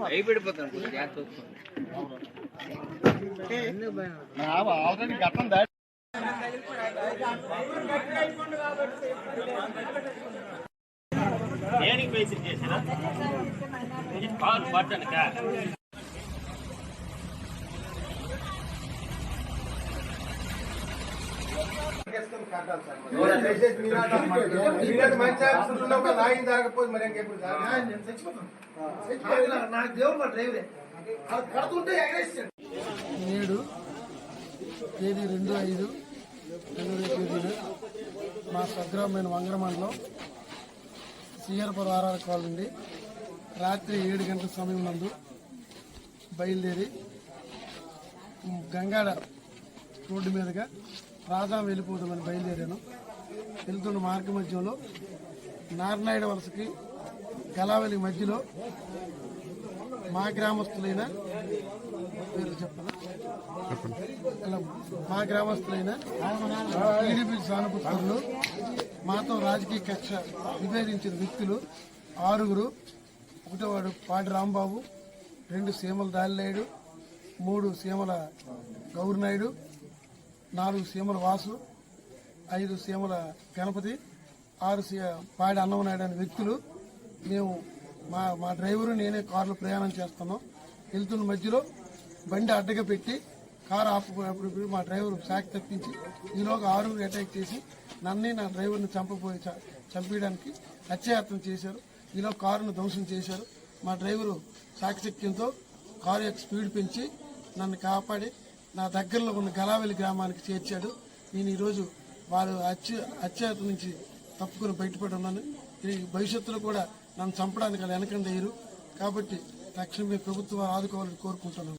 భయపడిపోతాను జాగ్రత్త ఆల్రెడీ గతం దాటి బేసిక్ చేసినా కాలు పట్టనుకా నాకు దేవుడు మా డ్రైవరే కడుతుంటే నేడు తేదీ రెండు ఐదు రెండు తేదీన మా స్వగ్రామైన వంగర మండలం సిఆర్పురం ఆర్ఆర్ కాలనీ రాత్రి ఏడు గంటల సమయం నందు బయలుదేరి గంగాడ రోడ్డు మీదుగా రాజా వెళ్ళిపోదామని బయలుదేరాను. వెళ్తున్న మార్గ మధ్యంలో నారాయణ వలసకి గలావెలి మధ్యలో మా గ్రామస్తులైన పేరు చెప్పనా? మా గ్రామస్తులైన టీడీపీ సానుభూతులు మాతో రాజకీయ కక్ష విభేదించిన వ్యక్తులు ఆరుగురు ఒకటోవాడు పాడి రాంబాబు రెండు సీమల దాలినాయుడు మూడు సీమల గౌరినాయుడు నాలుగు సీమల వాసు ఐదు సీమల గణపతి ఆరు సీ పాడి అన్నమనాయుడు అనే వ్యక్తులు. మేము మా మా డ్రైవరు నేనే కారులో ప్రయాణం చేస్తున్నాం. వెళ్తున్న మధ్యలో బండి అడ్డగా పెట్టి కారు ఆపుకునేప్పుడు మా డ్రైవర్ శాఖ తప్పించి ఈలోగా ఆరుగురు అటాక్ చేసి నన్నే నా డ్రైవర్ని చంపబోయి చంపేయడానికి హత్యాయత్నం చేశారు. ఈలో కారును ధ్వంసం చేశారు. మా డ్రైవరు సాక్షిక్యంతో కారు యొక్క స్పీడ్ పెంచి నన్ను కాపాడి నా దగ్గరలో ఉన్న గలావెల్లి గ్రామానికి చేర్చాడు. నేను ఈరోజు వారు హత్య హత్యాత నుంచి తప్పుకుని బయటపడి ఉన్నాను. ఈ భవిష్యత్తులో కూడా నన్ను చంపడానికి వాళ్ళు వెనకండి కాబట్టి తక్షణమే ప్రభుత్వం ఆదుకోవాలని కోరుకుంటున్నాను.